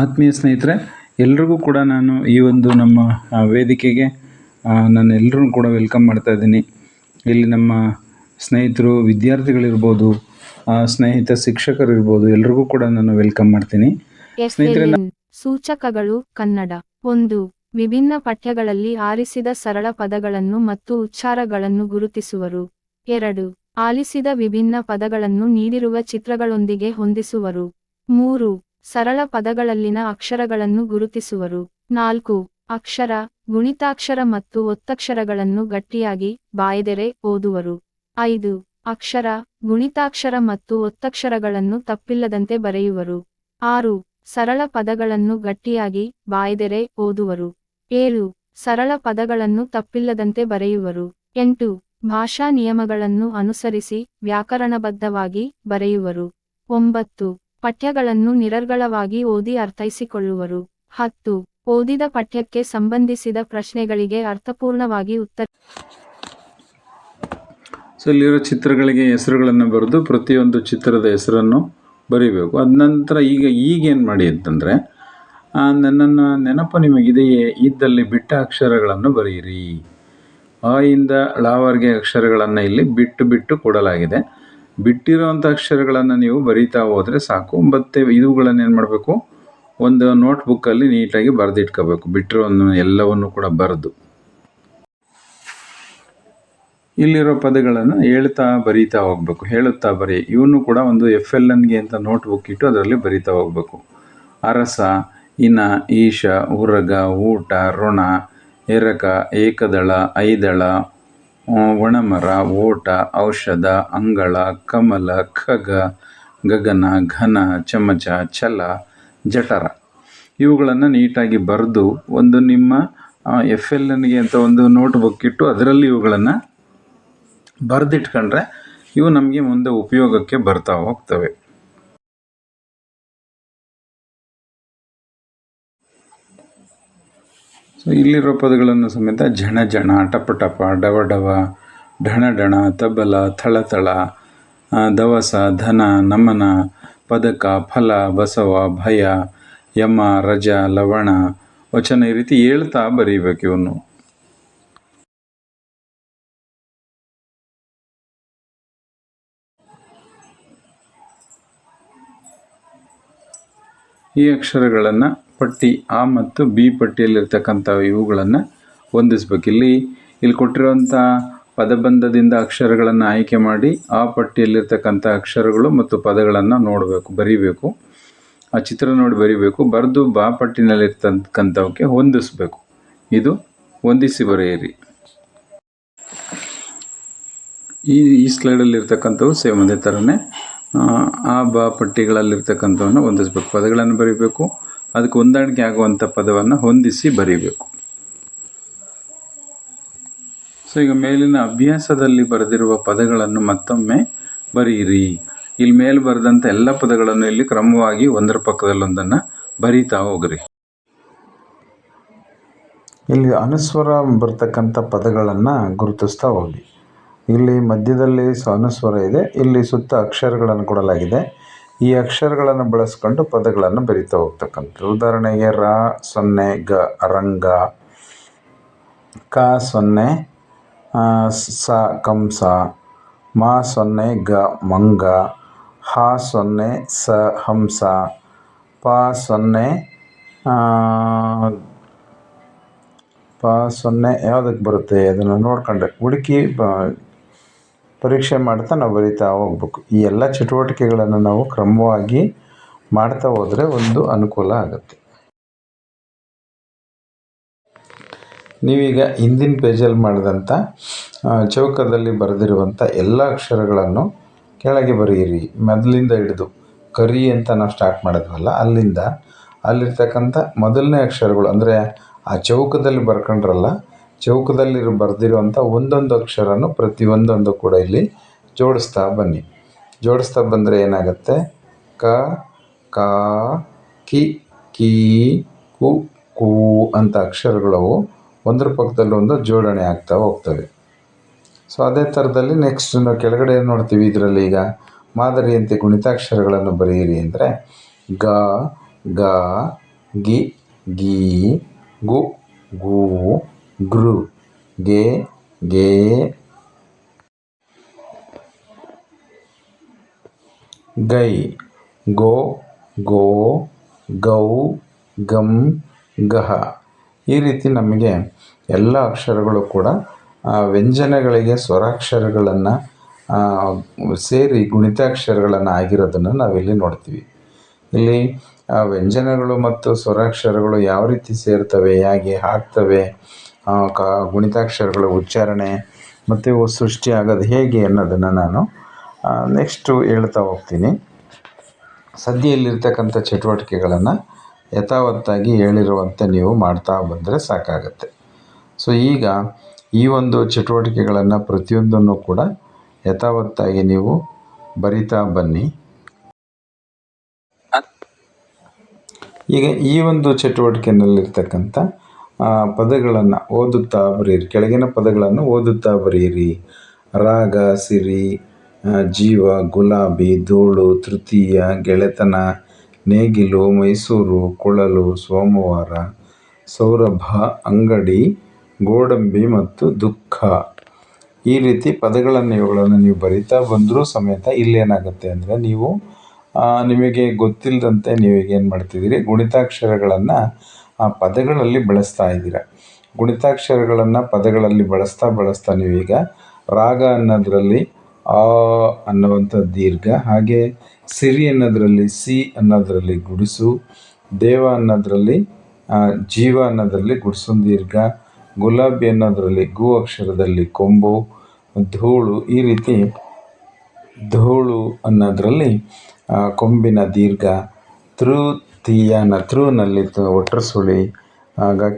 ಆತ್ಮೀಯ ಸ್ನೇಹಿತರೆ ಎಲ್ರಿಗೂ ಕೂಡ ನಾನು ಈ ಒಂದು ನಮ್ಮ ವೇದಿಕೆಗೆ ನಾನು ಎಲ್ಲರೂ ಕೂಡ ವೆಲ್ಕಮ್ ಮಾಡ್ತಾ ಇದ್ದೀನಿ. ಇಲ್ಲಿ ನಮ್ಮ ಸ್ನೇಹಿತರು ವಿದ್ಯಾರ್ಥಿಗಳಿರ್ಬೋದು ಸ್ನೇಹಿತ ಶಿಕ್ಷಕರು ಇರ್ಬೋದು ಎಲ್ರಿಗೂ ಕೂಡ ನಾನು ವೆಲ್ಕಮ್ ಮಾಡ್ತೀನಿ. ಸ್ನೇಹಿತರೆ, ಸೂಚಕಗಳು ಕನ್ನಡ. ಒಂದು ವಿಭಿನ್ನ ಪಠ್ಯಗಳಲ್ಲಿ ಆರಿಸಿದ ಸರಳ ಪದಗಳನ್ನು ಮತ್ತು ಉಚ್ಚಾರಗಳನ್ನು ಗುರುತಿಸುವರು. ಎರಡು ಆಲಿಸಿದ ವಿಭಿನ್ನ ಪದಗಳನ್ನು ನೀಡಿರುವ ಚಿತ್ರಗಳೊಂದಿಗೆ ಹೊಂದಿಸುವರು. ಮೂರು ಸರಳ ಪದಗಳಲ್ಲಿನ ಅಕ್ಷರಗಳನ್ನು ಗುರುತಿಸುವರು. ನಾಲ್ಕು, ಅಕ್ಷರ, ಗುಣಿತಾಕ್ಷರ ಮತ್ತು ಒತ್ತಕ್ಷರಗಳನ್ನು ಗಟ್ಟಿಯಾಗಿ ಬಾಯ್ದೆರೆ ಓದುವರು. ಐದು, ಅಕ್ಷರ, ಗುಣಿತಾಕ್ಷರ ಮತ್ತು ಒತ್ತಕ್ಷರಗಳನ್ನು ತಪ್ಪಿಲ್ಲದಂತೆ ಬರೆಯುವರು. ಆರು, ಸರಳ ಪದಗಳನ್ನು ಗಟ್ಟಿಯಾಗಿ ಬಾಯ್ದೆರೆ ಓದುವರು. ಏಳು, ಸರಳ ಪದಗಳನ್ನು ತಪ್ಪಿಲ್ಲದಂತೆ ಬರೆಯುವರು. ಎಂಟು, ಭಾಷಾ ನಿಯಮಗಳನ್ನು ಅನುಸರಿಸಿ ವ್ಯಾಕರಣಬದ್ಧವಾಗಿ ಬರೆಯುವರು. ಒಂಬತ್ತು ಪಠ್ಯಗಳನ್ನು ನಿರರ್ಗಳವಾಗಿ ಓದಿ ಅರ್ಥೈಸಿಕೊಳ್ಳುವರು. ಹತ್ತು, ಓದಿದ ಪಠ್ಯಕ್ಕೆ ಸಂಬಂಧಿಸಿದ ಪ್ರಶ್ನೆಗಳಿಗೆ ಅರ್ಥಪೂರ್ಣವಾಗಿ ಉತ್ತರ ಸೊ ಇಲ್ಲಿರೋ ಚಿತ್ರಗಳಿಗೆ ಹೆಸರುಗಳನ್ನು ಬರೆದು ಪ್ರತಿಯೊಂದು ಚಿತ್ರದ ಹೆಸರನ್ನು ಬರೀಬೇಕು. ಅದ ನಂತರ ಈಗ ಈಗೇನು ಮಾಡಿ ಅಂತಂದರೆ ನನ್ನನ್ನು ನೆನಪು ನಿಮಗಿದೆಯೇ? ಇದ್ದಲ್ಲಿ ಬಿಟ್ಟ ಅಕ್ಷರಗಳನ್ನು ಬರೆಯಿರಿ. ಆ, ಇಂದ ಳವರೆಗೆ ಅಕ್ಷರಗಳನ್ನು ಇಲ್ಲಿ ಬಿಟ್ಟು ಬಿಟ್ಟು ಕೊಡಲಾಗಿದೆ. ಬಿಟ್ಟಿರೋವಂಥ ಅಕ್ಷರಗಳನ್ನು ನೀವು ಬರೀತಾ ಹೋದರೆ ಸಾಕು. ಮತ್ತು ಇವುಗಳನ್ನು ಏನು ಮಾಡಬೇಕು? ಒಂದು ನೋಟ್ಬುಕ್ಕಲ್ಲಿ ನೀಟಾಗಿ ಬರೆದಿಟ್ಕೋಬೇಕು. ಬಿಟ್ಟಿರೋವನ್ನು ಎಲ್ಲವನ್ನು ಕೂಡ ಬರೆದು. ಇಲ್ಲಿರೋ ಪದಗಳನ್ನು ಹೇಳ್ತಾ ಬರೀತಾ ಹೋಗ್ಬೇಕು. ಹೇಳುತ್ತಾ ಬರಿ. ಇವನು ಕೂಡ ಒಂದು ಎಫ್ ಎಲ್ ಎನ್ಗೆ ಅಂತ ನೋಟ್ ಬುಕ್ ಇಟ್ಟು ಅದರಲ್ಲಿ ಬರೀತಾ ಹೋಗ್ಬೇಕು. ಅರಸ, ಇನ, ಈಶ, ಉರಗ, ಊಟ, ಋಣ, ಎರಕ, ಏಕದಳ, ಐದಳ ಒಣಮರ ಓಟ, ಔಷಧ, ಅಂಗಳ, ಕಮಲ, ಖಗ, ಗಗನ, ಘನ, ಚಮಚ, ಛಲ, ಜಠರ. ಇವುಗಳನ್ನು ನೀಟಾಗಿ ಬರೆದು ಒಂದು ನಿಮ್ಮ ಎಫ್ ಎಲ್ ಎನ್ಗೆ ಅಂತ ಒಂದು ನೋಟ್ ಬುಕ್ ಇಟ್ಟು ಅದರಲ್ಲಿ ಇವುಗಳನ್ನು ಬರೆದಿಟ್ಕೊಂಡ್ರೆ ಇವು ನಮಗೆ ಮುಂದೆ ಉಪಯೋಗಕ್ಕೆ ಬರ್ತಾ ಹೋಗ್ತವೆ. ಸೊ ಇಲ್ಲಿರೋ ಪದಗಳನ್ನು ಸಮೇತ ಝಣ ಝಣ, ಟಪ ಟಪ, ಡವ ಡವ, ಢಣ ಢಣ, ತಬಲ, ಥಳಥಳ ದವಸ, ಧನ, ನಮನ, ಪದಕ, ಫಲ, ಬಸವ, ಭಯ, ಯಮ, ರಜ, ಲವಣ, ವಚನ ಈ ರೀತಿ ಹೇಳ್ತಾ ಬರೀಬೇಕು ಇವನು. ಈ ಅಕ್ಷರಗಳನ್ನು ಪಟ್ಟಿ ಆ ಮತ್ತು ಬಿ ಪಟ್ಟಿಯಲ್ಲಿರ್ತಕ್ಕಂಥ ಇವುಗಳನ್ನು ಹೊಂದಿಸ್ಬೇಕು. ಇಲ್ಲಿ ಇಲ್ಲಿ ಕೊಟ್ಟಿರುವಂಥ ಪದಬಂಧದಿಂದ ಅಕ್ಷರಗಳನ್ನು ಆಯ್ಕೆ ಮಾಡಿ ಆ ಪಟ್ಟಿಯಲ್ಲಿರ್ತಕ್ಕಂಥ ಅಕ್ಷರಗಳು ಮತ್ತು ಪದಗಳನ್ನು ನೋಡಬೇಕು ಬರೀಬೇಕು. ಆ ಚಿತ್ರ ನೋಡಿ ಬರೀಬೇಕು ಬರೆದು ಬಾ ಪಟ್ಟಿನಲ್ಲಿರ್ತಕ್ಕಂಥವಕ್ಕೆ ಹೊಂದಿಸ್ಬೇಕು. ಇದು ಹೊಂದಿಸಿ ಬರೆಯಿರಿ. ಈ ಈ ಸ್ಲೈಡಲ್ಲಿರ್ತಕ್ಕಂಥವು ಸೇಮ್ ಅದೇ ಥರನೇ ಆ, ಬಾ ಪಟ್ಟಿಗಳಲ್ಲಿರ್ತಕ್ಕಂಥವನ್ನು ಹೊಂದಿಸ್ಬೇಕು. ಪದಗಳನ್ನು ಬರೀಬೇಕು ಅದಕ್ಕೆ ಹೊಂದಾಣಿಕೆ ಆಗುವಂಥ ಪದವನ್ನು ಹೊಂದಿಸಿ ಬರೀಬೇಕು. ಸೊ ಈಗ ಮೇಲಿನ ಅಭ್ಯಾಸದಲ್ಲಿ ಬರೆದಿರುವ ಪದಗಳನ್ನು ಮತ್ತೊಮ್ಮೆ ಬರೀರಿ. ಇಲ್ಲಿ ಮೇಲೆ ಬರೆದಂಥ ಎಲ್ಲ ಪದಗಳನ್ನು ಇಲ್ಲಿ ಕ್ರಮವಾಗಿ ಒಂದರ ಪಕ್ಕದಲ್ಲೊಂದನ್ನು ಬರೀತಾ ಹೋಗ್ರಿ. ಇಲ್ಲಿ ಅನುಸ್ವರ ಬರ್ತಕ್ಕಂಥ ಪದಗಳನ್ನು ಗುರುತಿಸ್ತಾ ಹೋಗಿ ಇಲ್ಲಿ ಮಧ್ಯದಲ್ಲಿ ಅನುಸ್ವರ ಇದೆ, ಇಲ್ಲಿ ಸುತ್ತ ಅಕ್ಷರಗಳನ್ನು ಕೊಡಲಾಗಿದೆ. ಈ ಅಕ್ಷರಗಳನ್ನು ಬಳಸ್ಕೊಂಡು ಪದಗಳನ್ನು ಬರಿತಾ ಹೋಗ್ತಕ್ಕಂಥದ್ದು. ಉದಾಹರಣೆಗೆ ರ, ಸೊನ್ನೆ, ಗ ರಂಗ ಕ, ಸೊನ್ನೆ ಸ ಕಂಸ, ಮ, ಸೊನ್ನೆ, ಗ, ಮಂಗ, ಹ, ಸೊನ್ನೆ, ಸ, ಹಂಸ, ಪ, ಸೊನ್ನೆ ಪ, ಸೊನ್ನೆ, ಯಾವುದಕ್ಕೆ ಬರುತ್ತೆ? ಅದನ್ನು ನೋಡ್ಕೊಂಡೆ. ಹುಡುಕಿ ಬ ಪರೀಕ್ಷೆ ಮಾಡ್ತಾ ನಾವು ಬರಿತಾ ಹೋಗ್ಬೇಕು. ಈ ಎಲ್ಲ ಚಟುವಟಿಕೆಗಳನ್ನು ನಾವು ಕ್ರಮವಾಗಿ ಮಾಡ್ತಾ ಹೋದರೆ ಒಂದು ಅನುಕೂಲ ಆಗುತ್ತೆ. ನೀವೀಗ ಹಿಂದಿನ ಪೇಜಲ್ಲಿ ಮಾಡಿದಂಥ ಚೌಕದಲ್ಲಿ ಬರೆದಿರುವಂಥ ಎಲ್ಲ ಅಕ್ಷರಗಳನ್ನು ಕೆಳಗೆ ಬರೆಯಿರಿ. ಮೊದಲಿಂದ ಹಿಡಿದು ಕರಿ ಅಂತ ನಾವು ಸ್ಟಾರ್ಟ್ ಮಾಡಿದ್ವಲ್ಲ, ಅಲ್ಲಿಂದ ಅಲ್ಲಿರ್ತಕ್ಕಂಥ ಮೊದಲನೇ ಅಕ್ಷರಗಳು, ಅಂದರೆ ಆ ಚೌಕದಲ್ಲಿ ಬರ್ಕೊಂಡ್ರಲ್ಲ ಚೌಕದಲ್ಲಿ ಬರೆದಿರುವಂಥ ಒಂದೊಂದು ಅಕ್ಷರನು ಪ್ರತಿಯೊಂದೊಂದು ಕೂಡ ಇಲ್ಲಿ ಜೋಡಿಸ್ತಾ ಬನ್ನಿ. ಜೋಡಿಸ್ತಾ ಬಂದರೆ ಏನಾಗುತ್ತೆ? ಕ ಕ, ಕಿ, ಕೀ, ಕು ಕು ಅಂತ ಅಕ್ಷರಗಳು ಒಂದರ ಪಕ್ಕದಲ್ಲಿ ಒಂದು ಜೋಡಣೆ ಆಗ್ತಾ ಹೋಗ್ತವೆ. ಸೊ ಅದೇ ಥರದಲ್ಲಿ ನೆಕ್ಸ್ಟ್ ನಾವು ಕೆಳಗಡೆ ಏನು ನೋಡ್ತೀವಿ ಇದರಲ್ಲಿ ಈಗ? ಮಾದರಿಯಂತೆ ಗುಣಿತಾಕ್ಷರಗಳನ್ನು ಬರೆಯಿರಿ ಅಂದರೆ ಗ ಗ, ಗಿ, ಗೀ, ಗು, ಗೂ ಗೃ ಗೆ ಗೆ. ಗೈ ಗೋ ಗೋ ಗೌ ಗಮ್ ಗಹ. ಈ ರೀತಿ ನಮಗೆ ಎಲ್ಲ ಅಕ್ಷರಗಳು ಕೂಡ ವ್ಯಂಜನಗಳಿಗೆ ಸ್ವರಾಕ್ಷರಗಳನ್ನು ಸೇರಿ ಗುಣಿತಾಕ್ಷರಗಳನ್ನು ಆಗಿರೋದನ್ನು ನಾವಿಲ್ಲಿ ನೋಡ್ತೀವಿ. ಇಲ್ಲಿ ವ್ಯಂಜನಗಳು ಮತ್ತು ಸ್ವರಾಕ್ಷರಗಳು ಯಾವ ರೀತಿ ಸೇರ್ತವೆ ಹೇಗೆ ಆ, ಕ, ಗುಣಿತಾಕ್ಷರಗಳ ಉಚ್ಚಾರಣೆ ಮತ್ತು ಇವು ಸೃಷ್ಟಿ ಆಗೋದು ಹೇಗೆ ಅನ್ನೋದನ್ನು ನಾನು ನೆಕ್ಸ್ಟು ಹೇಳ್ತಾ ಹೋಗ್ತೀನಿ. ಸದ್ಯ ಇಲ್ಲಿರ್ತಕ್ಕಂಥ ಚಟುವಟಿಕೆಗಳನ್ನು ಯಥಾವತ್ತಾಗಿ ಹೇಳಿರುವಂತೆ ನೀವು ಮಾಡ್ತಾ ಬಂದರೆ ಸಾಕಾಗತ್ತೆ. ಸೊ ಈಗ ಈ ಒಂದು ಚಟುವಟಿಕೆಗಳನ್ನು ಪ್ರತಿಯೊಂದನ್ನು ಕೂಡ ಯಥಾವತ್ತಾಗಿ ನೀವು ಬರಿತಾ ಬನ್ನಿ. ಈಗ ಈ ಒಂದು ಚಟುವಟಿಕೆಯಲ್ಲಿರ್ತಕ್ಕಂಥ ಪದಗಳನ್ನು ಓದುತ್ತಾ ಬರೆಯಿರಿ. ಕೆಳಗಿನ ಪದಗಳನ್ನು ಓದುತ್ತಾ ಬರೆಯಿರಿ. ರಾಗ, ಸಿರಿ ಜೀವ, ಗುಲಾಬಿ, ಧೂಳು, ತೃತೀಯ, ಗೆಳೆತನ, ನೇಗಿಲು, ಮೈಸೂರು, ಕೊಳಲು, ಸೋಮವಾರ, ಸೌರಭ, ಅಂಗಡಿ, ಗೋಡಂಬಿ ಮತ್ತು ದುಃಖ. ಈ ರೀತಿ ಪದಗಳನ್ನು ಇವುಗಳನ್ನು ನೀವು ಬರಿತಾ ಬಂದರೂ ಸಮೇತ ಇಲ್ಲೇನಾಗುತ್ತೆ ಅಂದರೆ ನೀವು ನಿಮಗೆ ಗೊತ್ತಿಲ್ಲದಂತೆ ನೀವು ಏನು ಮಾಡ್ತಿದ್ದೀರಿ? ಗುಣಿತಾಕ್ಷರಗಳನ್ನು ಆ ಪದಗಳಲ್ಲಿ ಬಳಸ್ತಾ ಇದ್ದೀರ? ಗುಣಿತಾಕ್ಷರಗಳನ್ನು ಪದಗಳಲ್ಲಿ ಬಳಸ್ತಾ ಬಳಸ್ತಾ ನೀವೀಗ ರಾಗ ಅನ್ನೋದರಲ್ಲಿ ಆ ಅನ್ನುವಂಥ ದೀರ್ಘ, ಹಾಗೆ ಸಿರಿ ಅನ್ನೋದರಲ್ಲಿ ಸಿ ಅನ್ನೋದರಲ್ಲಿ ಗುಡಿಸು, ದೇವ ಅನ್ನೋದರಲ್ಲಿ ಜೀವ ಅನ್ನೋದರಲ್ಲಿ ಗುಡಿಸು ದೀರ್ಘ, ಗುಲಾಬಿ ಅನ್ನೋದರಲ್ಲಿ ಗು ಅಕ್ಷರದಲ್ಲಿ ಕೊಂಬು, ಧೂಳು ಈ ರೀತಿ ಧೂಳು ಅನ್ನೋದರಲ್ಲಿ ಕೊಂಬಿನ ದೀರ್ಘ ತೃತೀಯನ ತೃನಲ್ಲಿ ತ- ಒಟ್ರ ಸುಳಿ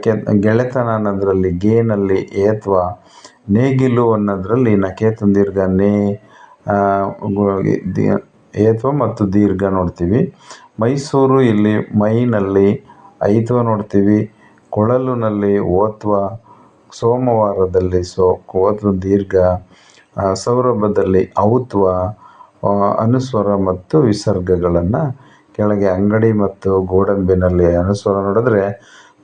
ಕೆ ಗೆಳೆತನ ಅನ್ನೋದರಲ್ಲಿ ಗೇನಲ್ಲಿ ಏತ್ವ, ನೇಗಿಲು ಅನ್ನೋದರಲ್ಲಿ ನಕೇತನ ದೀರ್ಘ ನೇ ಏತ್ವ ಮತ್ತು ದೀರ್ಘ ನೋಡ್ತೀವಿ. ಮೈಸೂರು ಇಲ್ಲಿ ಮೈನಲ್ಲಿ ಐತ್ವ ನೋಡ್ತೀವಿ. ಕೊಳಲಿನಲ್ಲಿ ಓತ್ವ, ಸೋಮವಾರದಲ್ಲಿ ಸೋ, ಓತ್ವ ದೀರ್ಘ ಸೌರಭದಲ್ಲಿ ಔತ್ವ ಅನುಸ್ವರ ಮತ್ತು ವಿಸರ್ಗಗಳನ್ನು ಕೆಳಗೆ ಅಂಗಡಿ ಮತ್ತು ಗೋಡಂಬಿನಲ್ಲಿ ಅನುಸ್ವಾರ ನೋಡಿದ್ರೆ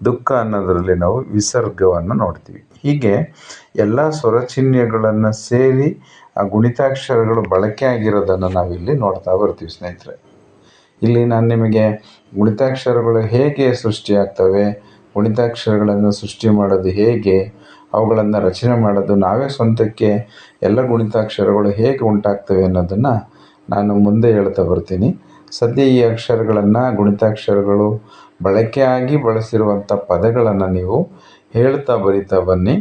ದುಃಖ ಅನ್ನೋದರಲ್ಲಿ ನಾವು ವಿಸರ್ಗವನ್ನು ನೋಡ್ತೀವಿ. ಹೀಗೆ ಎಲ್ಲ ಸ್ವರಚಿಹ್ನೆಗಳನ್ನು ಸೇರಿ ಆ ಗುಣಿತಾಕ್ಷರಗಳು ಬಳಕೆ ಆಗಿರೋದನ್ನು ನಾವಿಲ್ಲಿ ನೋಡ್ತಾ ಬರ್ತೀವಿ ಸ್ನೇಹಿತರೆ. ಇಲ್ಲಿ ನಾನು ನಿಮಗೆ ಗುಣಿತಾಕ್ಷರಗಳು ಹೇಗೆ ಸೃಷ್ಟಿಯಾಗ್ತವೆ ಗುಣಿತಾಕ್ಷರಗಳನ್ನು ಸೃಷ್ಟಿ ಮಾಡೋದು ಹೇಗೆ, ಅವುಗಳನ್ನು ರಚನೆ ಮಾಡೋದು ನಾವೇ ಸ್ವಂತಕ್ಕೆ ಎಲ್ಲ ಗುಣಿತಾಕ್ಷರಗಳು ಹೇಗೆ ಉಂಟಾಗ್ತವೆ ಅನ್ನೋದನ್ನು ನಾನು ಮುಂದೆ ಹೇಳ್ತಾ ಬರ್ತೀನಿ. ಸದ್ಯ ಈ ಅಕ್ಷರಗಳನ್ನು ಗುಣಿತಾಕ್ಷರಗಳು ಬಳಕೆಯಾಗಿ ಬಳಸಿರುವಂಥ ಪದಗಳನ್ನು ನೀವು ಹೇಳ್ತಾ ಬರಿತಾ ಬನ್ನಿ.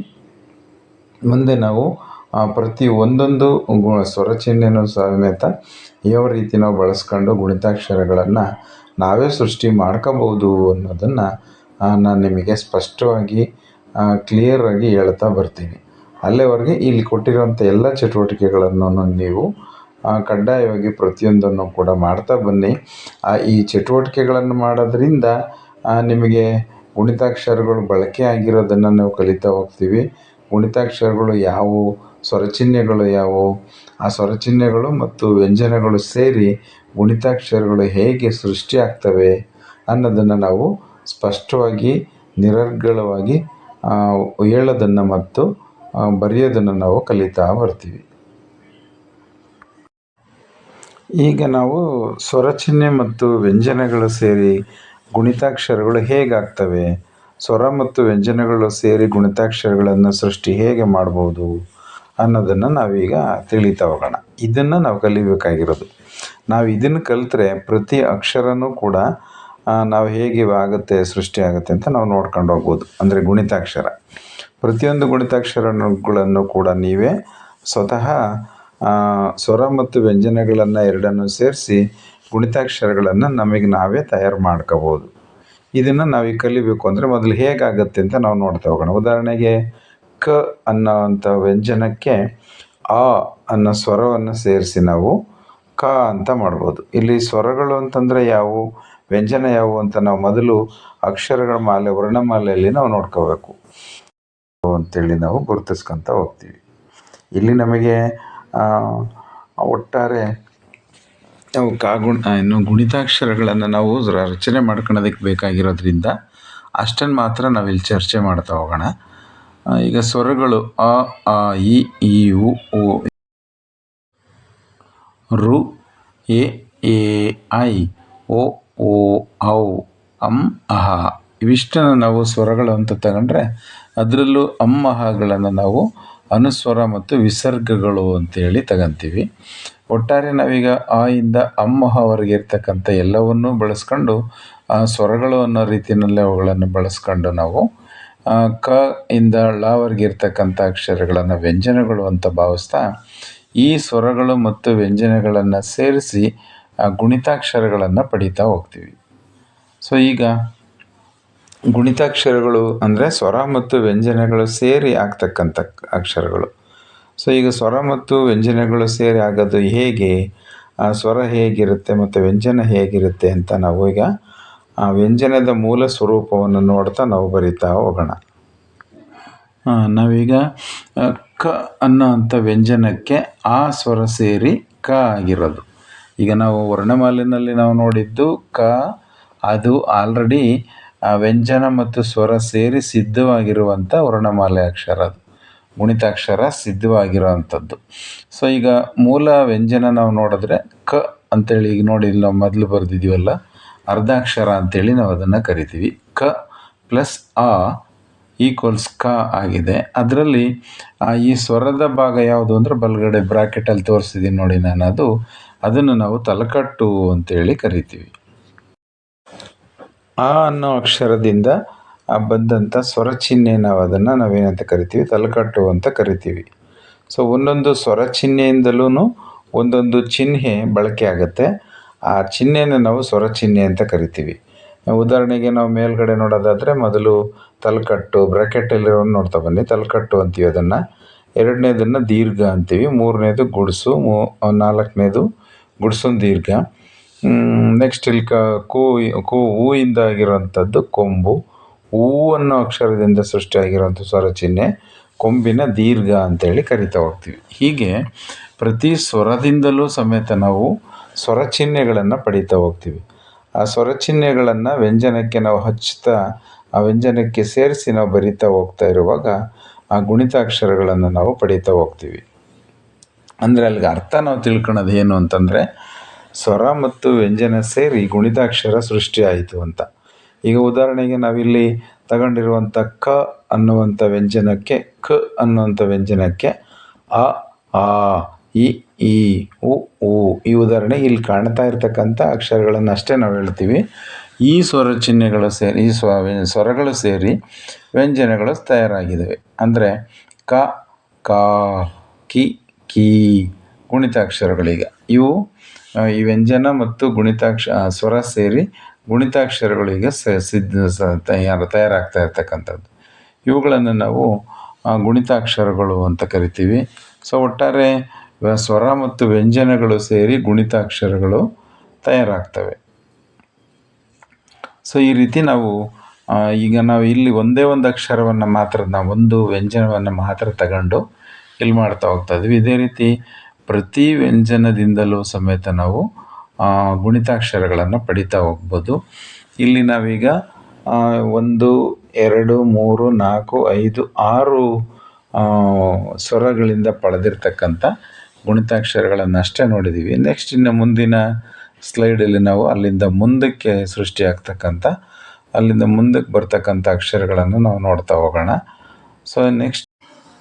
ಮುಂದೆ ನಾವು ಪ್ರತಿ ಒಂದೊಂದು ಗು ಸ್ವರಚಿಹ್ನೆನೂ ಸಮೇತ ಯಾವ ರೀತಿ ನಾವು ಬಳಸ್ಕೊಂಡು ಗುಣಿತಾಕ್ಷರಗಳನ್ನು ನಾವೇ ಸೃಷ್ಟಿ ಮಾಡ್ಕೋಬೋದು ಅನ್ನೋದನ್ನು ನಾನು ನಿಮಗೆ ಸ್ಪಷ್ಟವಾಗಿ ಕ್ಲಿಯರಾಗಿ ಹೇಳ್ತಾ ಬರ್ತೀನಿ. ಅಲ್ಲಿವರೆಗೆ ಇಲ್ಲಿ ಕೊಟ್ಟಿರುವಂಥ ಎಲ್ಲ ಚಟುವಟಿಕೆಗಳನ್ನು ನೀವು ಕಡ್ಡಾಯವಾಗಿ ಪ್ರತಿಯೊಂದನ್ನು ಕೂಡ ಮಾಡ್ತಾ ಬನ್ನಿ. ಆ, ಈ ಚಟುವಟಿಕೆಗಳನ್ನು ಮಾಡೋದ್ರಿಂದ ನಿಮಗೆ ಗುಣಿತಾಕ್ಷರಗಳು ಬಳಕೆ ಆಗಿರೋದನ್ನು ನಾವು ಕಲಿತಾ ಹೋಗ್ತೀವಿ. ಗುಣಿತಾಕ್ಷರಗಳು ಯಾವುವು ಸ್ವರಚಿಹ್ನೆಗಳು ಯಾವುವು? ಆ ಸ್ವರಚಿಹ್ನೆಗಳು ಮತ್ತು ವ್ಯಂಜನಗಳು ಸೇರಿ ಗುಣಿತಾಕ್ಷರಗಳು ಹೇಗೆ ಸೃಷ್ಟಿ ಆಗ್ತವೆ ಅನ್ನೋದನ್ನು ನಾವು ಸ್ಪಷ್ಟವಾಗಿ ನಿರರ್ಗಳವಾಗಿ ಹೇಳೋದನ್ನು ಮತ್ತು ಬರೆಯೋದನ್ನು ನಾವು ಕಲಿತಾ ಬರ್ತೀವಿ. ಈಗ ನಾವು ಸ್ವರಚಿಹ್ನೆ ಮತ್ತು ವ್ಯಂಜನಗಳು ಸೇರಿ ಗುಣಿತಾಕ್ಷರಗಳು ಹೇಗಾಗ್ತವೆ? ಸ್ವರ ಮತ್ತು ವ್ಯಂಜನಗಳು ಸೇರಿ ಗುಣಿತಾಕ್ಷರಗಳನ್ನು ಸೃಷ್ಟಿ ಹೇಗೆ ಮಾಡ್ಬೋದು ಅನ್ನೋದನ್ನು ನಾವೀಗ ತಿಳಿತಾ ಹೋಗೋಣ. ಇದನ್ನು ನಾವು ಕಲಿಬೇಕಾಗಿರೋದು. ನಾವು ಇದನ್ನು ಕಲಿತ್ರೆ ಪ್ರತಿ ಅಕ್ಷರನೂ ಕೂಡ ನಾವು ಹೇಗೆ ಆಗುತ್ತೆ, ಸೃಷ್ಟಿ ಆಗುತ್ತೆ ಅಂತ ನಾವು ನೋಡ್ಕೊಂಡು ಹೋಗ್ಬೋದು. ಅಂದರೆ ಗುಣಿತಾಕ್ಷರ. ಪ್ರತಿಯೊಂದು ಗುಣಿತಾಕ್ಷರಗಳನ್ನು ಕೂಡ ನೀವೇ ಸ್ವತಃ ಸ್ವರ ಮತ್ತು ವ್ಯಂಜನಗಳನ್ನು ಎರಡನ್ನು ಸೇರಿಸಿ ಗುಣಿತಾಕ್ಷರಗಳನ್ನು ನಮಗೆ ನಾವೇ ತಯಾರು ಮಾಡ್ಕೋಬೋದು. ಇದನ್ನು ನಾವೀಗ ಕಲಿಬೇಕು ಅಂದರೆ ಮೊದಲು ಹೇಗಾಗುತ್ತೆ ಅಂತ ನಾವು ನೋಡ್ತಾ ಹೋಗೋಣ. ಉದಾಹರಣೆಗೆ, ಕ ಅನ್ನೋವಂಥ ವ್ಯಂಜನಕ್ಕೆ ಆ ಅನ್ನೋ ಸ್ವರವನ್ನು ಸೇರಿಸಿ ನಾವು ಕ ಅಂತ ಮಾಡ್ಬೋದು. ಇಲ್ಲಿ ಸ್ವರಗಳು ಅಂತಂದರೆ ಯಾವುವು ವ್ಯಂಜನ ಯಾವುವು ಅಂತ ನಾವು ಮೊದಲು ಅಕ್ಷರಗಳ ಮಾಲೆ, ವರ್ಣಮಾಲೆಯಲ್ಲಿ ನಾವು ನೋಡ್ಕೋಬೇಕು. ಅಂತೇಳಿ ನಾವು ಗುರುತಿಸ್ಕೊತ ಹೋಗ್ತೀವಿ. ಇಲ್ಲಿ ನಮಗೆ ಒಟ್ಟಾರೆ ನಾವು ಕಾಗುಣ ಇನ್ನು ಗುಣಿತಾಕ್ಷರಗಳನ್ನು ನಾವು ರಚನೆ ಮಾಡ್ಕೊಳೋದಕ್ಕೆ ಬೇಕಾಗಿರೋದ್ರಿಂದ ಅಷ್ಟನ್ನು ಮಾತ್ರ ನಾವಿಲ್ಲಿ ಚರ್ಚೆ ಮಾಡ್ತಾ ಹೋಗೋಣ. ಈಗ ಸ್ವರಗಳು ಅ, ಆ, ಇ, ಈ, ಉ ಓ ರು, ಎ ಎ, ಐ ಓ ಓ, ಔ, ಅಂ, ಅಹ ಇವಿಷ್ಟನ್ನು ನಾವು ಸ್ವರಗಳು ಅಂತ ತಗೊಂಡ್ರೆ ಅದರಲ್ಲೂ ಅಮ್ಮಹಗಳನ್ನು ನಾವು ಅನುಸ್ವರ ಮತ್ತು ವಿಸರ್ಗಗಳು ಅಂತೇಳಿ ತಗಂತೀವಿ. ಒಟ್ಟಾರೆ ನಾವೀಗ ಆ ಇಂದ ಅಮ್ಮಹವರೆಗೆ ಇರ್ತಕ್ಕಂಥ ಎಲ್ಲವನ್ನೂ ಬಳಸ್ಕೊಂಡು ಸ್ವರಗಳು ಅನ್ನೋ ರೀತಿಯಲ್ಲಿ ಅವುಗಳನ್ನು ಬಳಸ್ಕೊಂಡು ನಾವು ಕ ಇಂದ ಳವರೆಗೆ ಇರ್ತಕ್ಕಂಥ ಅಕ್ಷರಗಳನ್ನು ವ್ಯಂಜನಗಳು ಅಂತ ಭಾವಿಸ್ತಾ, ಈ ಸ್ವರಗಳು ಮತ್ತು ವ್ಯಂಜನಗಳನ್ನು ಸೇರಿಸಿ ಗುಣಿತಾಕ್ಷರಗಳನ್ನು ಪಡೀತಾ ಹೋಗ್ತೀವಿ. ಸೊ ಈಗ ಗುಣಿತಾಕ್ಷರಗಳು ಅಂದರೆ ಸ್ವರ ಮತ್ತು ವ್ಯಂಜನಗಳು ಸೇರಿ ಆಗ್ತಕ್ಕಂಥ ಅಕ್ಷರಗಳು. ಸೊ ಈಗ ಸ್ವರ ಮತ್ತು ವ್ಯಂಜನಗಳು ಸೇರಿ ಆಗೋದು ಹೇಗೆ? ಆ ಸ್ವರ ಹೇಗಿರುತ್ತೆ ಮತ್ತು ವ್ಯಂಜನ ಹೇಗಿರುತ್ತೆ ಅಂತ ನಾವು ಈಗ, ಆ ವ್ಯಂಜನದ ಮೂಲ ಸ್ವರೂಪವನ್ನು ನೋಡ್ತಾ ನಾವು ಬರಿತಾ ಹೋಗೋಣ. ನಾವೀಗ ಕ ಅನ್ನೋ ಅಂಥ ವ್ಯಂಜನಕ್ಕೆ ಆ ಸ್ವರ ಸೇರಿ ಕ ಆಗಿರೋದು. ಈಗ ನಾವು ವರ್ಣಮಾಲಿನಲ್ಲಿ ನಾವು ನೋಡಿದ್ದು ಕ, ಅದು ಆಲ್ರೆಡಿ ವ್ಯಂಜನ ಮತ್ತು ಸ್ವರ ಸೇರಿ ಸಿದ್ಧವಾಗಿರುವಂಥ ವರ್ಣಮಾಲೆ ಅಕ್ಷರ ಅದು. ಗುಣಿತಾಕ್ಷರ ಸಿದ್ಧವಾಗಿರುವಂಥದ್ದು ಸೊ ಈಗ ಮೂಲ ವ್ಯಂಜನ ನಾವು ನೋಡಿದ್ರೆ ಕ ಅಂತೇಳಿ ಈಗ ನೋಡಿ ಇಲ್ಲಿ ನಾವು ಮೊದಲು ಬರೆದಿದ್ದೀವಲ್ಲ, ಅರ್ಧಾಕ್ಷರ ಅಂತೇಳಿ ನಾವು ಅದನ್ನು ಕರಿತೀವಿ. ಕ ಪ್ಲಸ್ ಅ ಈಕ್ವಲ್ಸ್ ಕ ಆಗಿದೆ. ಅದರಲ್ಲಿ ಈ ಸ್ವರದ ಭಾಗ ಯಾವುದು ಅಂದರೆ ಬಲಗಡೆ ಬ್ರಾಕೆಟಲ್ಲಿ ತೋರಿಸಿದ್ದೀನಿ ನೋಡಿ ನಾನು ಅದು ಅದನ್ನು ನಾವು ತಲಕಟ್ಟು ಅಂತೇಳಿ ಕರಿತೀವಿ. ಆ ಅನ್ನೋ ಅಕ್ಷರದಿಂದ ಬಂದಂಥ ಸ್ವರ ಚಿಹ್ನೆ ನಾವು ಅದನ್ನು ನಾವೇನಂತ ಕರಿತೀವಿ? ತಲಕಟ್ಟು ಅಂತ ಕರಿತೀವಿ. ಸೊ ಒಂದೊಂದು ಸ್ವರ ಚಿಹ್ನೆಯಿಂದಲೂ ಒಂದೊಂದು ಚಿಹ್ನೆ ಬಳಕೆ ಆಗುತ್ತೆ. ಆ ಚಿಹ್ನೆನ ನಾವು ಸ್ವರ ಚಿಹ್ನೆ ಅಂತ ಕರಿತೀವಿ. ಉದಾಹರಣೆಗೆ ನಾವು ಮೇಲ್ಗಡೆ ನೋಡೋದಾದರೆ ಮೊದಲು ತಲಕಟ್ಟು ಬ್ರಾಕೆಟಲ್ಲಿರೋ ನೋಡ್ತಾ ಬನ್ನಿ. ತಲಕಟ್ಟು ಅಂತೀವಿ ಅದನ್ನು. ಎರಡನೇದನ್ನು ದೀರ್ಘ ಅಂತೀವಿ. ಮೂರನೇದು ಗುಡ್ಸು, ಮೂ ನಾಲ್ಕನೇದು ಗುಡ್ಸೊಂದು ದೀರ್ಘ. ನೆಕ್ಸ್ಟ್ ಇಲ್ಲಿ ಕ, ಕು ಕು, ಹೂವಿಂದ ಆಗಿರುವಂಥದ್ದು ಕೊಂಬು. ಹೂ ಅನ್ನೋ ಅಕ್ಷರದಿಂದ ಸೃಷ್ಟಿಯಾಗಿರುವಂಥ ಸ್ವರ ಚಿಹ್ನೆ ಕೊಂಬಿನ ದೀರ್ಘ ಅಂತೇಳಿ ಕರಿತಾ ಹೋಗ್ತೀವಿ. ಹೀಗೆ ಪ್ರತಿ ಸ್ವರದಿಂದಲೂ ಸಮೇತ ನಾವು ಸ್ವರ ಚಿಹ್ನೆಗಳನ್ನು ಪಡೀತಾ ಹೋಗ್ತೀವಿ. ಆ ಸ್ವರ ಚಿಹ್ನೆಗಳನ್ನು ವ್ಯಂಜನಕ್ಕೆ ನಾವು ಹಚ್ಚುತ್ತಾ, ಆ ವ್ಯಂಜನಕ್ಕೆ ಸೇರಿಸಿ ನಾವು ಬರಿತಾ ಹೋಗ್ತಾ ಇರುವಾಗ ಆ ಗುಣಿತಾಕ್ಷರಗಳನ್ನು ನಾವು ಪಡೀತಾ ಹೋಗ್ತೀವಿ. ಅಂದರೆ ಅಲ್ಲಿಗೆ ಅರ್ಥ ನಾವು ತಿಳ್ಕೊಳೋದು ಏನು ಅಂತಂದರೆ ಸ್ವರ ಮತ್ತು ವ್ಯಂಜನ ಸೇರಿ ಗುಣಿತಾಕ್ಷರ ಸೃಷ್ಟಿ ಆಯಿತು ಅಂತ. ಈಗ ಉದಾಹರಣೆಗೆ ನಾವಿಲ್ಲಿ ತಗೊಂಡಿರುವಂಥ ಕ ಅನ್ನುವಂಥ ವ್ಯಂಜನಕ್ಕೆ, ಕ ಅನ್ನುವಂಥ ವ್ಯಂಜನಕ್ಕೆ ಅ, ಆ, ಇ, ಈ, ಉ ಊ ಈ ಉದಾಹರಣೆ ಇಲ್ಲಿ ಕಾಣ್ತಾ ಇರ್ತಕ್ಕಂಥ ಅಕ್ಷರಗಳನ್ನು ಅಷ್ಟೇ ನಾವು ಹೇಳ್ತೀವಿ. ಈ ಸ್ವರ ಚಿಹ್ನೆಗಳು ಸೇರಿ, ಈ ಸ್ವ ಸ್ವರಗಳು ಸೇರಿ ವ್ಯಂಜನಗಳು ತಯಾರಾಗಿದ್ದಾವೆ. ಅಂದರೆ ಕ, ಕಾ, ಕಿ, ಕೀ, ಗುಣಿತಾಕ್ಷರಗಳೀಗ. ಇವು ಈ ವ್ಯಂಜನ ಮತ್ತು ಗುಣಿತಾಕ್ಷ ಸ್ವರ ಸೇರಿ ಗುಣಿತಾಕ್ಷರಗಳಿಗೆ ಸ ಸಿದ್ಧ ತಯಾರು ತಯಾರಾಗ್ತಾ ಇರ್ತಕ್ಕಂಥದ್ದು. ಇವುಗಳನ್ನು ನಾವು ಗುಣಿತಾಕ್ಷರಗಳು ಅಂತ ಕರಿತೀವಿ. ಸೊ, ಒಟ್ಟಾರೆ ಸ್ವರ ಮತ್ತು ವ್ಯಂಜನಗಳು ಸೇರಿ ಗುಣಿತಾಕ್ಷರಗಳು ತಯಾರಾಗ್ತವೆ. ಸೊ, ಈ ರೀತಿ ನಾವು ಈಗ ನಾವು ಇಲ್ಲಿ ಒಂದೇ ಒಂದು ಅಕ್ಷರವನ್ನು ಮಾತ್ರ, ನಾವು ಒಂದು ವ್ಯಂಜನವನ್ನು ಮಾತ್ರ ತಗೊಂಡು ಇಲ್ಲಿ ಮಾಡ್ತಾ ಹೋಗ್ತಾ ಇದ್ವಿ. ಇದೇ ರೀತಿ ಪ್ರತಿ ವ್ಯಂಜನದಿಂದಲೂ ಸಮೇತ ನಾವು ಗುಣಿತಾಕ್ಷರಗಳನ್ನು ಪಡಿತಾ ಹೋಗ್ಬೋದು. ಇಲ್ಲಿ ನಾವೀಗ ಒಂದು, ಎರಡು, ಮೂರು, ನಾಲ್ಕು, ಐದು, ಆರು ಸ್ವರಗಳಿಂದ ಪಡೆದಿರ್ತಕ್ಕಂಥ ಗುಣಿತಾಕ್ಷರಗಳನ್ನಷ್ಟೇ ನೋಡಿದ್ದೀವಿ ನೆಕ್ಸ್ಟ್ ಇನ್ನು ಮುಂದಿನ ಸ್ಲೈಡಲ್ಲಿ ನಾವು ಅಲ್ಲಿಂದ ಮುಂದಕ್ಕೆ ಸೃಷ್ಟಿಯಾಗ್ತಕ್ಕಂಥ ಅಲ್ಲಿಂದ ಮುಂದಕ್ಕೆ ಬರ್ತಕ್ಕಂಥ ಅಕ್ಷರಗಳನ್ನು ನಾವು ನೋಡ್ತಾ ಹೋಗೋಣ. ಸೊ ನೆಕ್ಸ್ಟ್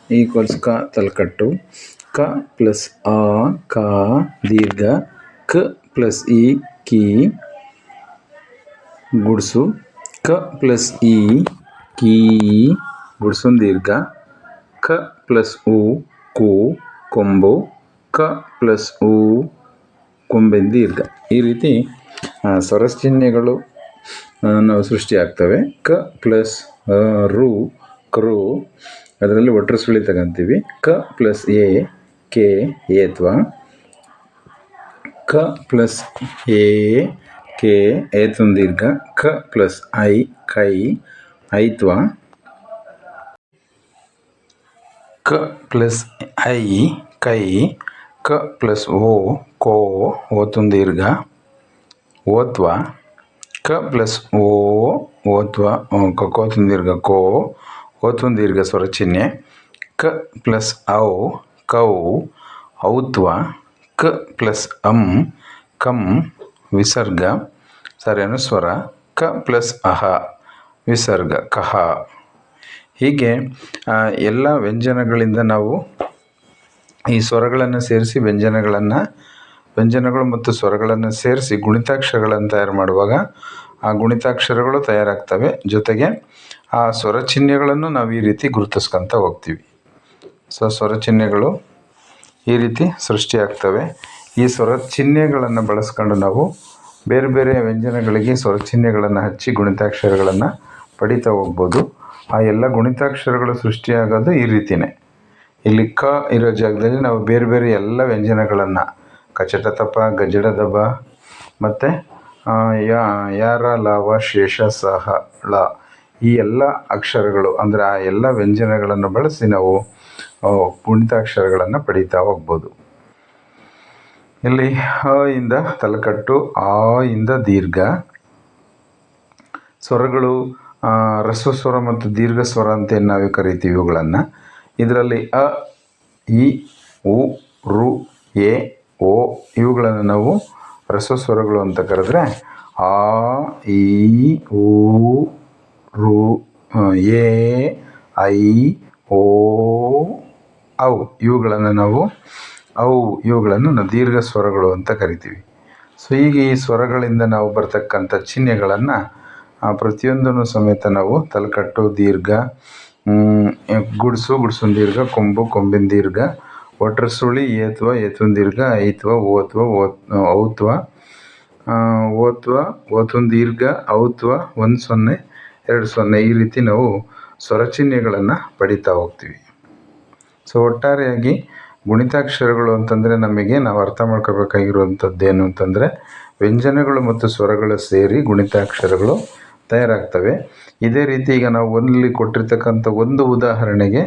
ಈಕ್ವಲ್ಸ್ ಕ ತಲಕಟ್ಟು. ಕ ಪ್ಲಸ್ ಆ ಕ ದೀರ್ಘ ಕ ಪ್ಲಸ್ ಇ ಕಿ ಗುಡ್ಸು ಕ ಪ್ಲಸ್ ಇ ಕಿ ಗುಡ್ಸುನ್ ದೀರ್ಘ ಕ ಪ್ಲಸ್ ಉ ಕು ಕೊಂಬು ಕ ಪ್ಲಸ್ ಉ ಕೊಂಬೆ ದೀರ್ಘ. ಈ ರೀತಿ ಆ, ಸ್ವರ ಚಿಹ್ನೆಗಳು ಆ, ನಾವು ಸೃಷ್ಟಿಯಾಗ್ತವೆ. ಕ ಪ್ಲಸ್ ರು ಕ್ರು ಅದರಲ್ಲಿ ಒಟ್ಟರು ಸುಳಿ ತಗೊಂತೀವಿ ಕ ಪ್ಲಸ್ ಎ ಕೆ ಏತ್ವ ಕ ಪ್ಲಸ್ ಎ ಕೆ ಏತುನ್ ದೀರ್ಘ ಕ ಪ್ಲಸ್ ಐ ಕೈ ಐತ್ವ ಕ ಪ್ಲಸ್ ಐ ಕೈ ಕ ಪ್ಲಸ್ ಓ ಕೋ ಓತುನ್ ದೀರ್ಘ ಓತ್ವ ಕ ಪ್ಲಸ್ ಓ ಓತ್ವ ಕೋತುನ್ ದೀರ್ಘ ಕೋ ಓತುನ್ ದೀರ್ಘ ಸ್ವರ ಚಿಹ್ನೆ ಕ ಪ್ಲಸ್ ಔ ಕೌ, ಔತ್ವ, ಕ ಪ್ಲಸ್ ಅಂ, ಕಂ, ವಿಸರ್ಗ, ಸಾರಿ, ಅನುಸ್ವರ, ಕ ಪ್ಲಸ್ ಅಹ, ವಿಸರ್ಗ, ಕಹ. ಹೀಗೆ ಎಲ್ಲ ವ್ಯಂಜನಗಳಿಂದ ನಾವು ಈ ಸ್ವರಗಳನ್ನು ಸೇರಿಸಿ ವ್ಯಂಜನಗಳನ್ನು, ವ್ಯಂಜನಗಳು ಮತ್ತು ಸ್ವರಗಳನ್ನು ಸೇರಿಸಿ ಗುಣಿತಾಕ್ಷರಗಳನ್ನು ತಯಾರು ಮಾಡುವಾಗ ಆ ಗುಣಿತಾಕ್ಷರಗಳು ತಯಾರಾಗ್ತವೆ. ಜೊತೆಗೆ ಆ ಸ್ವರ ಚಿಹ್ನೆಗಳನ್ನು ನಾವು ಈ ರೀತಿ ಗುರುತಿಸ್ಕೊಂತ ಹೋಗ್ತೀವಿ. ಸೊ ಸ್ವರ ಚಿಹ್ನೆಗಳು ಈ ರೀತಿ ಸೃಷ್ಟಿಯಾಗ್ತವೆ. ಈ ಸ್ವರ ಚಿಹ್ನೆಗಳನ್ನು ಬಳಸ್ಕೊಂಡು ನಾವು ಬೇರೆ ಬೇರೆ ವ್ಯಂಜನಗಳಿಗೆ ಸ್ವರ ಚಿಹ್ನೆಗಳನ್ನು ಹಚ್ಚಿ ಗುಣಿತಾಕ್ಷರಗಳನ್ನು ಪಡಿತಾ ಹೋಗ್ಬೋದು. ಆ ಎಲ್ಲ ಗುಣಿತಾಕ್ಷರಗಳು ಸೃಷ್ಟಿಯಾಗೋದು ಈ ರೀತಿಯೇ ಇಲ್ಲಿ ಕ ಇರೋ ಜಾಗದಲ್ಲಿ ನಾವು ಬೇರೆ ಬೇರೆ ಎಲ್ಲ ವ್ಯಂಜನಗಳನ್ನು ಕಚಟ ತಪ, ಗಜಡ ದಬ ಮತ್ತು ಯಾ, ಯಾರ, ಲಾವ, ಶೇಷ, ಸಹ, ಳ ಈ ಎಲ್ಲ ಅಕ್ಷರಗಳು ಅಂದರೆ ಆ ಎಲ್ಲ ವ್ಯಂಜನಗಳನ್ನು ಬಳಸಿ ನಾವು ಆ, ಗುಣಿತಾಕ್ಷರಗಳನ್ನು ಪಡೀತಾ ಹೋಗ್ಬೋದು. ಇಲ್ಲಿ ಹ ಇಂದ ತಲೆಕಟ್ಟು ಆ ಇಂದ ದೀರ್ಘ. ಸ್ವರಗಳು ಹ್ರಸ್ವ ಸ್ವರ ಮತ್ತು ದೀರ್ಘ ಸ್ವರ ಅಂತ ನಾವು ಕರಿತೀವಿ ಇವುಗಳನ್ನು. ಇದರಲ್ಲಿ ಅ ಇ ಉ ರು ಎ ಓ ಇವುಗಳನ್ನು ನಾವು ಹ್ರಸ್ವ ಸ್ವರಗಳು ಅಂತ ಕರೆದ್ರೆ ಆ ಇ ಉ ರು ಎ ಐ ಓ ಔ ಇವುಗಳನ್ನು ನಾವು, ಅವು ಇವುಗಳನ್ನು ನಾವು ದೀರ್ಘ ಸ್ವರಗಳು ಅಂತ ಕರಿತೀವಿ. ಸೊ ಈಗ ಈ ಸ್ವರಗಳಿಂದ ನಾವು ಬರ್ತಕ್ಕಂಥ ಚಿಹ್ನೆಗಳನ್ನು ಪ್ರತಿಯೊಂದನ್ನು ಸಮೇತ ನಾವು ತಲೆಕಟ್ಟು, ದೀರ್ಘ ಗುಡಿಸು, ಗುಡ್ಸು ಗುಡ್ಸುನ್ ದೀರ್ಘ, ಕೊಂಬು, ಕೊಂಬಿನ ದೀರ್ಘ, ಒಟ್ರ ಸುಳಿ, ಏತ್ವ, ಏತುನ್ ದೀರ್ಘ, ಐತ್ವ, ಓತ್ವ, ಓತ್, ಔತ್ವ ಓತ್ವ, ಓತುನ್ ದೀರ್ಘ, ಔತ್ವ, ಒಂದು ಸೊನ್ನೆ, ಎರಡು ಸೊನ್ನೆ ಈ ರೀತಿ ನಾವು ಸ್ವರಚಿಹ್ನೆಗಳನ್ನು ಪಡಿತಾ ಹೋಗ್ತೀವಿ. ಸೊ ಒಟ್ಟಾರೆಯಾಗಿ ಗುಣಿತಾಕ್ಷರಗಳು ಅಂತಂದರೆ ನಮಗೆ ನಾವು ಅರ್ಥ ಮಾಡ್ಕೋಬೇಕಾಗಿರುವಂಥದ್ದೇನು ಅಂತಂದರೆ ವ್ಯಂಜನಗಳು ಮತ್ತು ಸ್ವರಗಳು ಸೇರಿ ಗುಣಿತಾಕ್ಷರಗಳು ತಯಾರಾಗ್ತವೆ. ಇದೇ ರೀತಿ ಈಗ ನಾವು ಒಂದಲ್ಲಿ ಕೊಟ್ಟಿರ್ತಕ್ಕಂಥ ಒಂದು ಉದಾಹರಣೆಗೆ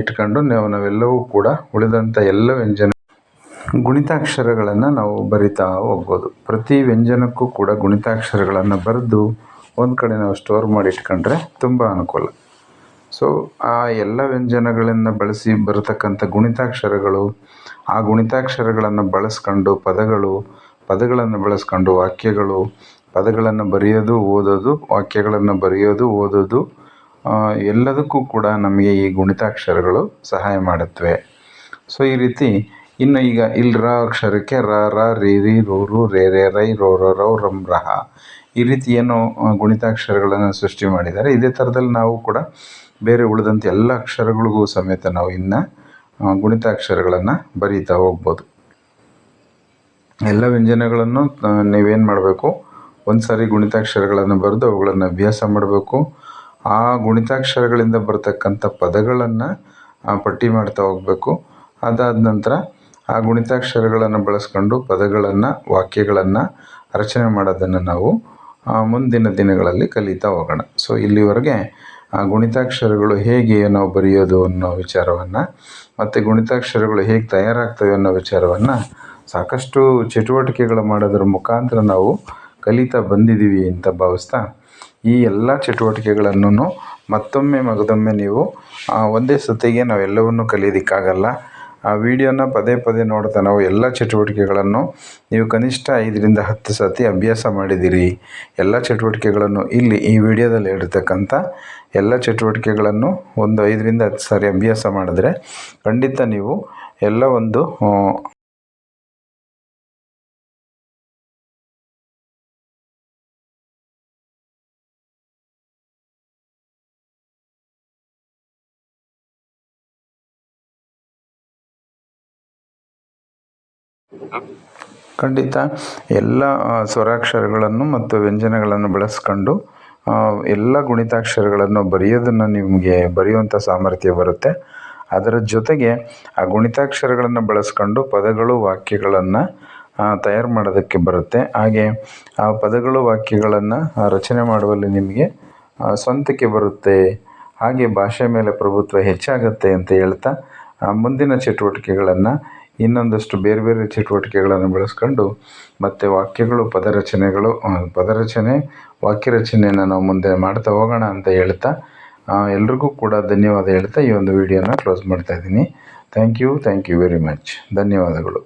ಇಟ್ಕೊಂಡು ನಾವು ನಾವೆಲ್ಲವೂ ಕೂಡ ಉಳಿದಂಥ ಎಲ್ಲ ವ್ಯಂಜನ ಗುಣಿತಾಕ್ಷರಗಳನ್ನು ನಾವು ಬರಿತಾ ಹೋಗ್ಬೋದು. ಪ್ರತಿ ವ್ಯಂಜನಕ್ಕೂ ಕೂಡ ಗುಣಿತಾಕ್ಷರಗಳನ್ನು ಬರೆದು ಒಂದು ಕಡೆ ನಾವು ಸ್ಟೋರ್ ಮಾಡಿ ಇಟ್ಕೊಂಡ್ರೆ ತುಂಬ ಅನುಕೂಲ. ಸೊ ಆ ಎಲ್ಲ ವ್ಯಂಜನಗಳನ್ನು ಬಳಸಿ ಬರತಕ್ಕಂಥ ಗುಣಿತಾಕ್ಷರಗಳು, ಆ ಗುಣಿತಾಕ್ಷರಗಳನ್ನು ಬಳಸ್ಕೊಂಡು ಪದಗಳು, ಪದಗಳನ್ನು ಬಳಸ್ಕೊಂಡು ವಾಕ್ಯಗಳು, ಪದಗಳನ್ನು ಬರೆಯೋದು, ಓದೋದು, ವಾಕ್ಯಗಳನ್ನು ಬರೆಯೋದು, ಓದೋದು ಎಲ್ಲದಕ್ಕೂ ಕೂಡ ನಮಗೆ ಈ ಗುಣಿತಾಕ್ಷರಗಳು ಸಹಾಯ ಮಾಡುತ್ತವೆ. ಸೊ ಈ ರೀತಿ ಇನ್ನು ಈಗ ಇಲ್, ರ, ಅಕ್ಷರಕ್ಕೆ ರ ರ, ರಿ ರಿ, ರು ರು, ರೇ ರೇ, ರೈ, ರೋ ರೋ, ರೌ, ರಂ ರಹ ಈ ರೀತಿ ಏನು ಗುಣಿತಾಕ್ಷರಗಳನ್ನು ಸೃಷ್ಟಿ ಮಾಡಿದ್ದಾರೆ. ಇದೇ ಥರದಲ್ಲಿ ನಾವು ಕೂಡ ಬೇರೆ ಉಳಿದಂಥ ಎಲ್ಲ ಅಕ್ಷರಗಳಿಗೂ ಸಮೇತ ನಾವು ಇನ್ನು ಗುಣಿತಾಕ್ಷರಗಳನ್ನು ಬರೀತಾ ಹೋಗ್ಬೋದು. ಎಲ್ಲ ವ್ಯಂಜನಗಳನ್ನು ನೀವೇನು ಮಾಡಬೇಕು? ಒಂದು ಸಾರಿ ಗುಣಿತಾಕ್ಷರಗಳನ್ನು ಬರೆದು ಅವುಗಳನ್ನು ಅಭ್ಯಾಸ ಮಾಡಬೇಕು. ಆ ಗುಣಿತಾಕ್ಷರಗಳಿಂದ ಬರ್ತಕ್ಕಂಥ ಪದಗಳನ್ನು ಪಟ್ಟಿ ಮಾಡ್ತಾ ಹೋಗಬೇಕು. ಅದಾದ ನಂತರ ಆ ಗುಣಿತಾಕ್ಷರಗಳನ್ನು ಬಳಸ್ಕೊಂಡು ಪದಗಳನ್ನು, ವಾಕ್ಯಗಳನ್ನು ರಚನೆ ಮಾಡೋದನ್ನು ನಾವು ಮುಂದಿನ ದಿನಗಳಲ್ಲಿ ಕಲಿತಾ ಹೋಗೋಣ. ಸೊ ಇಲ್ಲಿವರೆಗೆ ಆ ಗುಣಿತಾಕ್ಷರಗಳು ಹೇಗೆ ನಾವು ಬರೆಯೋದು ಅನ್ನೋ ವಿಚಾರವನ್ನು, ಮತ್ತು ಗುಣಿತಾಕ್ಷರಗಳು ಹೇಗೆ ತಯಾರಾಗ್ತವೆ ಅನ್ನೋ ವಿಚಾರವನ್ನು ಸಾಕಷ್ಟು ಚಟುವಟಿಕೆಗಳು ಮಾಡೋದ್ರ ಮುಖಾಂತರ ನಾವು ಕಲಿತಾ ಬಂದಿದ್ದೀವಿ ಅಂತ ಭಾವಿಸ್ತಾ, ಈ ಎಲ್ಲ ಚಟುವಟಿಕೆಗಳನ್ನು ಮತ್ತೊಮ್ಮೆ ಮಗದೊಮ್ಮೆ ನೀವು ಒಂದೇ ಸತಿಗೆ ನಾವೆಲ್ಲವನ್ನೂ ಕಲಿಯೋದಕ್ಕಾಗಲ್ಲ. ಆ ವಿಡಿಯೋನ ಪದೇ ಪದೇ ನೋಡ್ತಾ ನಾವು ಎಲ್ಲ ಚಟುವಟಿಕೆಗಳನ್ನು ನೀವು ಕನಿಷ್ಠ ಐದರಿಂದ ಹತ್ತು ಸತಿ ಅಭ್ಯಾಸ ಮಾಡಿದ್ದೀರಿ. ಎಲ್ಲ ಚಟುವಟಿಕೆಗಳನ್ನು ಇಲ್ಲಿ ಈ ವಿಡಿಯೋದಲ್ಲಿ ಇರತಕ್ಕಂಥ ಎಲ್ಲ ಚಟುವಟಿಕೆಗಳನ್ನು ಒಂದು ಐದರಿಂದ ಹತ್ತು ಸಾರಿ ಅಭ್ಯಾಸ ಮಾಡಿದ್ರೆ ಖಂಡಿತ ನೀವು ಎಲ್ಲ ಒಂದು ಖಂಡಿತ ಎಲ್ಲ ಸ್ವರಾಕ್ಷರಗಳನ್ನು ಮತ್ತು ವ್ಯಂಜನಗಳನ್ನು ಬಳಸ್ಕೊಂಡು ಎಲ್ಲ ಗುಣಿತಾಕ್ಷರಗಳನ್ನು ಬರೆಯೋದನ್ನು ನಿಮಗೆ ಬರೆಯುವಂಥ ಸಾಮರ್ಥ್ಯ ಬರುತ್ತೆ. ಅದರ ಜೊತೆಗೆ ಆ ಗುಣಿತಾಕ್ಷರಗಳನ್ನು ಬಳಸ್ಕೊಂಡು ಪದಗಳು, ವಾಕ್ಯಗಳನ್ನು ತಯಾರು ಮಾಡೋದಕ್ಕೆ ಬರುತ್ತೆ. ಹಾಗೆ ಆ ಪದಗಳು, ವಾಕ್ಯಗಳನ್ನು ರಚನೆ ಮಾಡುವಲ್ಲಿ ನಿಮಗೆ ಸ್ವಂತಕ್ಕೆ ಬರುತ್ತೆ. ಹಾಗೆ ಭಾಷೆ ಮೇಲೆ ಪ್ರಭುತ್ವ ಹೆಚ್ಚಾಗುತ್ತೆ ಅಂತ ಹೇಳ್ತಾ ಮುಂದಿನ ಚಟುವಟಿಕೆಗಳನ್ನು ಇನ್ನೊಂದಷ್ಟು ಬೇರೆ ಬೇರೆ ಚಟುವಟಿಕೆಗಳನ್ನು ಬೆಳೆಸ್ಕೊಂಡು ಮತ್ತು ವಾಕ್ಯಗಳು, ಪದರಚನೆಗಳು ಪದರಚನೆ ವಾಕ್ಯ ರಚನೆಯನ್ನು ನಾವು ಮುಂದೆ ಮಾಡ್ತಾ ಹೋಗೋಣ ಅಂತ ಹೇಳ್ತಾ ಎಲ್ರಿಗೂ ಕೂಡ ಧನ್ಯವಾದ ಹೇಳ್ತಾ ಈ ಒಂದು ವಿಡಿಯೋನ ಕ್ಲೋಸ್ ಮಾಡ್ತಾ ಇದ್ದೀನಿ. Thank you thank you very much ಧನ್ಯವಾದಗಳು.